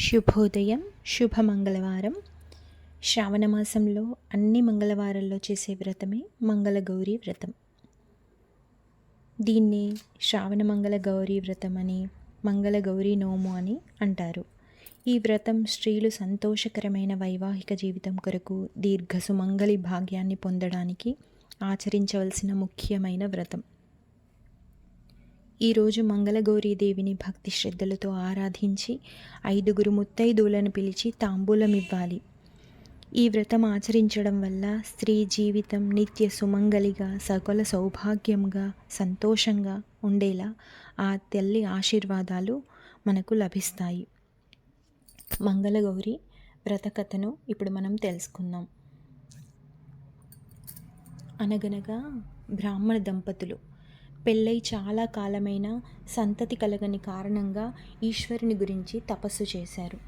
శుభోదయం శుభ మంగళవారం శ్రావణ మాసంలో అన్ని మంగళవారాల్లో చేసే వ్రతమే మంగళగౌరి వ్రతం. దీన్ని శ్రావణ మంగళ గౌరీ వ్రతం అని మంగళగౌరి నోము అని అంటారు. ఈ వ్రతం స్త్రీలు సంతోషకరమైన వైవాహిక జీవితం కొరకు దీర్ఘ సుమంగళి భాగ్యాన్ని పొందడానికి ఆచరించవలసిన ముఖ్యమైన వ్రతం. ఈరోజు మంగళగౌరీదేవిని భక్తి శ్రద్ధలతో ఆరాధించి ఐదుగురు ముత్తైదువులను పిలిచి తాంబూలం ఇవ్వాలి. ఈ వ్రతం ఆచరించడం వల్ల స్త్రీ జీవితం నిత్య సుమంగలిగా సకల సౌభాగ్యంగా సంతోషంగా ఉండేలా ఆ తల్లి ఆశీర్వాదాలు మనకు లభిస్తాయి. మంగళగౌరి వ్రతకథను ఇప్పుడు మనం తెలుసుకుందాం. అనగనగా బ్రాహ్మణ దంపతులు పెళ్ళై చాలా కాలమైన సంతతి కలగని కారణంగా ఈశ్వరుని గురించి తపస్సు చేశారు.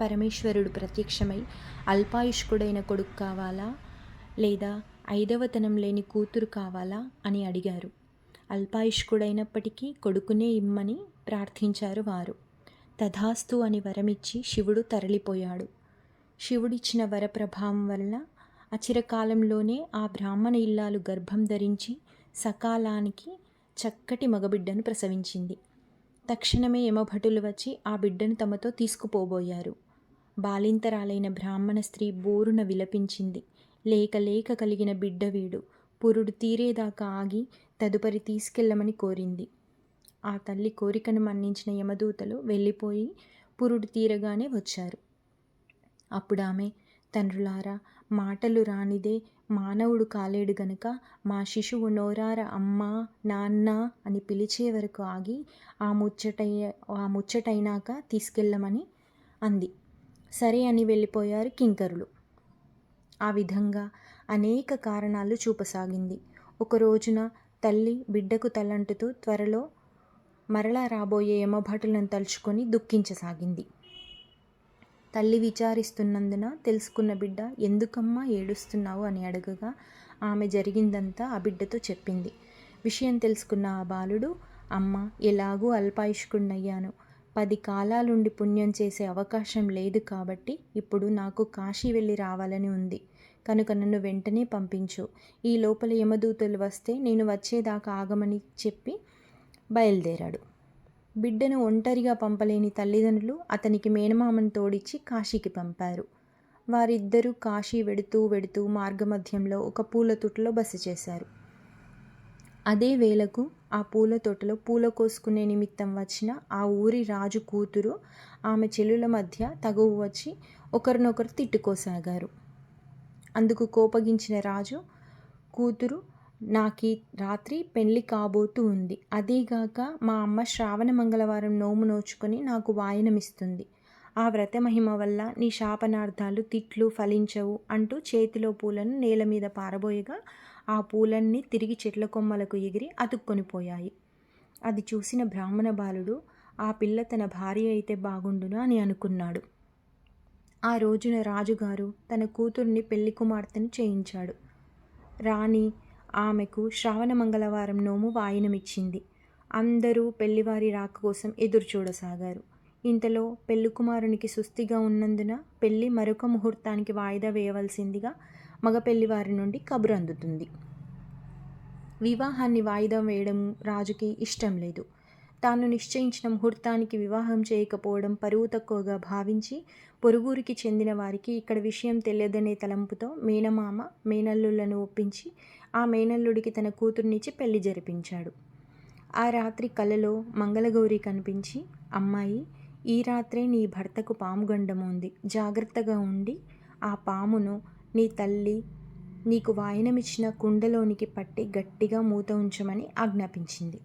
పరమేశ్వరుడు ప్రత్యక్షమై అల్పాయుష్కుడైన కొడుకు కావాలా లేదా ఐదవతనం లేని కూతురు కావాలా అని అడిగారు. అల్పాయుష్కుడైనప్పటికీ కొడుకునే ఇమ్మని ప్రార్థించారు వారు. తథాస్తు అని వరమిచ్చి శివుడు తరలిపోయాడు. శివుడిచ్చిన వరప్రభావం వలన అచిరకాలంలోనే ఆ బ్రాహ్మణ ఇల్లాలు గర్భం ధరించి సకాలానికి చక్కటి మగబిడ్డను ప్రసవించింది. తక్షణమే యమభటులు వచ్చి ఆ బిడ్డను తమతో తీసుకుపోబోయారు. బాలింతరాలైన బ్రాహ్మణ స్త్రీ బోరున విలపించింది. లేక లేక కలిగిన బిడ్డ వీడు పురుడు తీరేదాకా ఆగి తదుపరి తీసుకెళ్ళమని కోరింది. ఆ తల్లి కోరికను మన్నించిన యమదూతలు వెళ్ళిపోయి పురుడు తీరగానే వచ్చారు. అప్పుడు ఆమె తండ్రులారా మాటలు రానిదే మానవుడు కాలేడు గనుక మా శిశువు నోరార అమ్మా నాన్న అని పిలిచే వరకు ఆగి ఆ ముచ్చటయ్య ఆ ముచ్చటైనాక తీసుకెళ్ళమని అంది. సరే అని వెళ్ళిపోయారు కింకరులు. ఆ విధంగా అనేక కారణాలు చూపసాగింది. ఒక రోజున తల్లి బిడ్డకు తలంటుతూ త్వరలో మరలా రాబోయే యమభటులను తలుచుకొని దుఃఖించసాగింది. తల్లి విచారిస్తున్నందున తెలుసుకున్న బిడ్డ ఎందుకమ్మా ఏడుస్తున్నావు? అని అడగగా ఆమె జరిగిందంతా ఆ బిడ్డతో చెప్పింది. విషయం తెలుసుకున్న ఆ బాలుడు అమ్మ ఎలాగూ అల్పాయుష్కుణ్ణయ్యాను. పది కాలాలుండి పుణ్యం చేసే అవకాశం లేదు కాబట్టి ఇప్పుడు నాకు కాశీ వెళ్ళి రావాలని ఉంది. కనుక నన్ను వెంటనే పంపించు. ఈ లోపల యమదూతలు వస్తే నేను వచ్చేదాకా ఆగమని చెప్పి బయలుదేరాడు. బిడ్డను ఒంటరిగా పంపలేని తల్లిదండ్రులు అతనికి మేనమామను తోడిచ్చి కాశీకి పంపారు. వారిద్దరూ కాశీ వెడుతూ వెడుతూ మార్గమధ్యంలో ఒక పూల తోటలో బస చేశారు. అదే వేళకు ఆ పూల తోటలో పూల కోసుకునే నిమిత్తం వచ్చిన ఆ ఊరి రాజు కూతురు ఆమె చెల్లుల మధ్య తగువు వచ్చి ఒకరినొకరు తిట్టుకోసాగారు. అందుకు కోపగించిన రాజు కూతురు నాకు రాత్రి పెళ్ళి కాబోతూ ఉంది. అదీగాక మా అమ్మ శ్రావణ మంగళవారం నోము నోచుకొని నాకు వాయనమిస్తుంది. ఆ వ్రత మహిమ వల్ల నీ శాపనార్థాలు తిట్లు ఫలించవు అంటూ చేతిలో పూలను నేల మీద పారబోయగా ఆ పూలన్నీ తిరిగి చెట్ల కొమ్మలకు ఎగిరి అతుక్కొనిపోయాయి అది చూసిన బ్రాహ్మణ బాలుడు ఆ పిల్ల తన భార్య అయితే బాగుండును అని అనుకున్నాడు. ఆ రోజున రాజుగారు తన కూతుర్ని పెళ్ళి కుమార్తెను చేయించాడు. రాణి ఆమెకు శ్రావణ మంగళవారం నోము వాయినమిచ్చింది. అందరూ పెళ్ళివారి రాక కోసం ఎదురు చూడసాగారు. ఇంతలో పెళ్ళికుమారునికి సుస్థిగా ఉన్నందున పెళ్ళి మరొక ముహూర్తానికి వాయిదా వేయవలసిందిగా మగ పెళ్ళివారి నుండి కబురు అందుతుంది. వివాహాన్ని వాయిదా వేయడం రాజుకి ఇష్టం లేదు. తాను నిశ్చయించిన ముహూర్తానికి వివాహం చేయకపోవడం పరువు తక్కువగా భావించి పొరుగురికి చెందిన వారికి ఇక్కడ విషయం తెలియదనే తలంపుతో మేనమామ మేనల్లులను ఒప్పించి ఆ మేనల్లుడికి తన కూతుర్నిచ్చి పెళ్ళి జరిపించాడు. ఆ రాత్రి కలలో మంగళగౌరి కనిపించి అమ్మాయి ఈ రాత్రే నీ భర్తకు పాము గండం ఉంది జాగ్రత్తగా ఉండి ఆ పామును నీ తల్లి నీకు వాయనమిచ్చిన కుండలోనికి పట్టి గట్టిగా మూత ఉంచమని ఆజ్ఞాపించింది.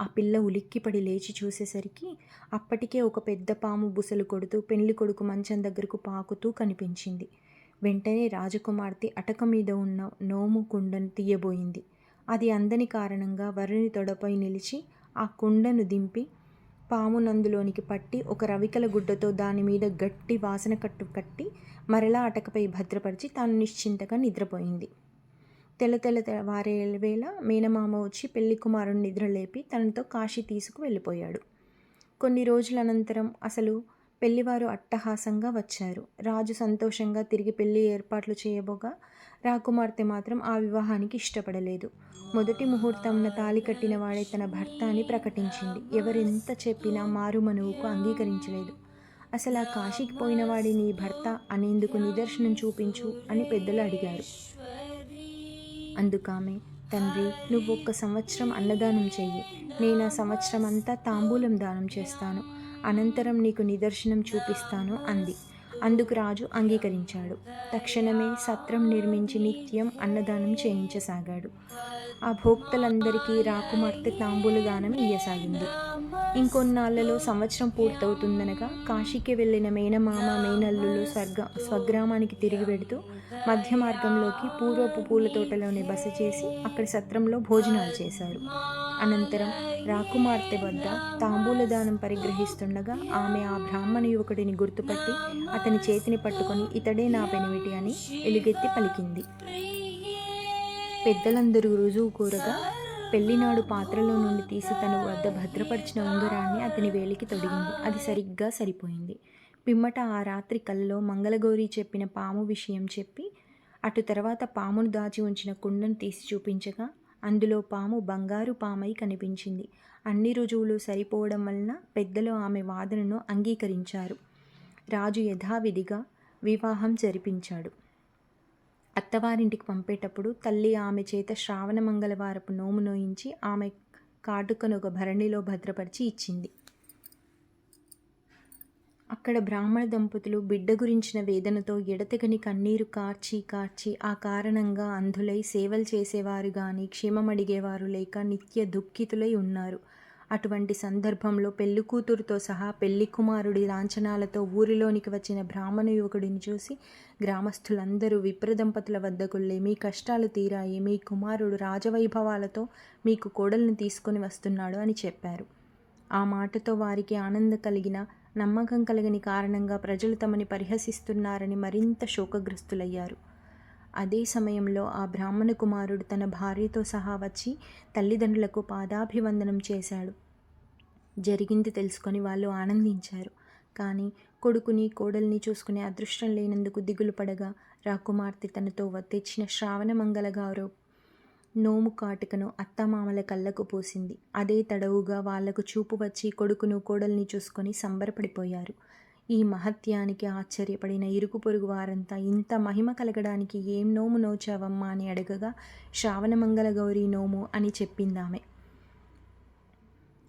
ఆ పిల్ల ఉలిక్కిపడి లేచి చూసేసరికి అప్పటికే ఒక పెద్ద పాము బుసలు కొడుతూ పెళ్ళి కొడుకు మంచం దగ్గరకు పాకుతూ కనిపించింది. వెంటనే రాజకుమార్తె అటక మీద ఉన్న నోము కుండను తీయబోయింది. అది అందని కారణంగా వరుని తొడపై నిలిచి ఆ కుండను దింపి పామునందులోనికి పట్టి ఒక రవికల గుడ్డతో దాని మీద గట్టి వాసన కట్టు కట్టి మరలా అటకపై భద్రపరిచి తాను నిశ్చింతగా నిద్రపోయింది. తెల్ల తెల్ల వారే వేళ మేనమామ వచ్చి పెళ్ళి కుమారుని నిద్రలేపి తనతో కాశీ తీసుకు వెళ్ళిపోయాడు. కొన్ని రోజుల అనంతరం అసలు పెళ్ళివారు అట్టహాసంగా వచ్చారు. రాజు సంతోషంగా తిరిగి పెళ్ళి ఏర్పాట్లు చేయబోగా రాకుమార్తె మాత్రం ఆ వివాహానికి ఇష్టపడలేదు. మొదటి ముహూర్తంన తాలి కట్టిన వాడే తన భర్త అని ప్రకటించింది. ఎవరెంత చెప్పినా మారు మనువుకు అంగీకరించలేదు. అసలు ఆ కాశీకి పోయినవాడి నీ భర్త అనేందుకు నిదర్శనం చూపించు అని పెద్దలు అడిగారు. అందుకామె తండ్రి నువ్వు ఒక్క సంవత్సరం అన్నదానం చెయ్యి. నేను ఆ సంవత్సరం అంతా తాంబూలం దానం చేస్తాను. అనంతరం నీకు నిదర్శనం చూపిస్తాను అంది. అందుకు రాజు అంగీకరించాడు. తక్షణమే సత్రం నిర్మించి నిత్యం అన్నదానం చేయించసాగాడు. ఆ భోక్తలందరికీ రాకుమార్తె తాంబూలదానం ఇయ్యసాగింది. ఇంకొన్నాళ్ళలో సంవత్సరం పూర్తవుతుందనగా కాశీకి వెళ్ళిన మేనమామ మేనల్లులు స్వర్గ స్వగ్రామానికి తిరిగి వెడుతూ మధ్య మార్గంలోకి పూర్వపు పూల తోటలోనే బస చేసి అక్కడి సత్రంలో భోజనాలు చేశారు. అనంతరం రాకుమార్తె వద్ద తాంబూలదానం పరిగ్రహిస్తుండగా ఆమె ఆ బ్రాహ్మణ యువకుడిని గుర్తుపట్టి అతని చేతిని పట్టుకొని ఇతడే నా పెనిమిటి అని ఎలుగెత్తి పలికింది. పెద్దలందరూ రుజువు కూరగా పెళ్ళినాడు పాత్రలో నుండి తీసి తన వద్ద భద్రపరిచిన ఉంగరాన్ని అతని వేలికి తొడిగింది. అది సరిగ్గా సరిపోయింది. పిమ్మట ఆ రాత్రి కల్లో మంగళగౌరి చెప్పిన పాము విషయం చెప్పి అటు తర్వాత పామును దాచి ఉంచిన కుండను తీసి చూపించగా అందులో పాము బంగారు పామై కనిపించింది. అన్ని రుజువులు సరిపోవడం వలన పెద్దలు ఆమె వాదనను అంగీకరించారు. రాజు యథావిధిగా వివాహం జరిపించాడు. అత్తవారింటికి పంపేటప్పుడు తల్లి ఆమె చేత శ్రావణ మంగళవారపు నోము నోయించి ఆమె కాటుకను ఒక భరణిలో భద్రపరిచి ఇచ్చింది. అక్కడ బ్రాహ్మణ దంపతులు బిడ్డ గురించిన వేదనతో ఎడతెగని కన్నీరు కార్చి కార్చి ఆ కారణంగా అంధులై సేవలు చేసేవారు కానీ క్షేమం అడిగేవారు లేక నిత్య దుఃఖితులై ఉన్నారు. అటువంటి సందర్భంలో పెళ్ళి కూతురుతో సహా పెళ్ళి కుమారుడి లాంఛనాలతో ఊరిలోనికి వచ్చిన బ్రాహ్మణ యువకుడిని చూసి గ్రామస్తులందరూ విప్రదంపతుల వద్దకుళ్ళే మీ కష్టాలు తీరాయి మీ కుమారుడు రాజవైభవాలతో మీకు కోడల్ని తీసుకొని వస్తున్నాడు అని చెప్పారు. ఆ మాటతో వారికి ఆనంద కలిగిన నమ్మకం కలగని కారణంగా ప్రజలు తమని పరిహసిస్తున్నారని మరింత శోకగ్రస్తులయ్యారు. అదే సమయంలో ఆ బ్రాహ్మణ కుమారుడు తన భార్యతో సహా వచ్చి తల్లిదండ్రులకు పాదాభివందనం చేశాడు. జరిగింది తెలుసుకొని వాళ్ళు ఆనందించారు. కానీ కొడుకుని కోడల్ని చూసుకునే అదృష్టం లేనందుకు దిగులు పడగా రాకుమార్తె తనతో తెచ్చిన శ్రావణ మంగళ గౌరవ్ నోము కాటుకను అత్తమామల కళ్ళకు పోసింది. అదే తడవుగా వాళ్ళకు చూపు వచ్చి కొడుకును కోడల్ని చూసుకొని సంబరపడిపోయారు. ఈ మహత్యానికి ఆశ్చర్యపడిన ఇరుకు పొరుగు వారంతా ఇంత మహిమ కలగడానికి ఏం నోము నోచావమ్మా అని అడగగా శ్రావణమంగళ గౌరీ నోము అని చెప్పిందామె.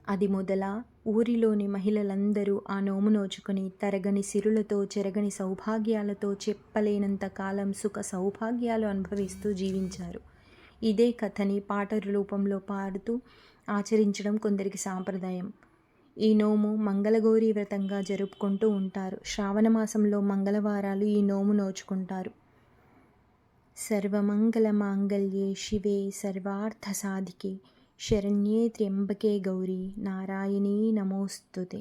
అది మొదల ఊరిలోని మహిళలందరూ ఆ నోము నోచుకుని తరగని సిరులతో చెరగని సౌభాగ్యాలతో చెప్పలేనంత కాలం సుఖ సౌభాగ్యాలు అనుభవిస్తూ జీవించారు. ఇదే కథని పాటల రూపంలో పాడుతూ ఆచరించడం కొందరికి సాంప్రదాయం. ఈ నోము మంగళగౌరి వ్రతంగా జరుపుకుంటూ ఉంటారు. శ్రావణ మాసంలో మంగళవారాలు ఈ నోము నోచుకుంటారు. సర్వమంగళ మాంగళ్యే శివే సర్వార్థ సాధికే. శరణ్యే త్ర్యంబకే గౌరీ నారాయణీ నమోస్తుతే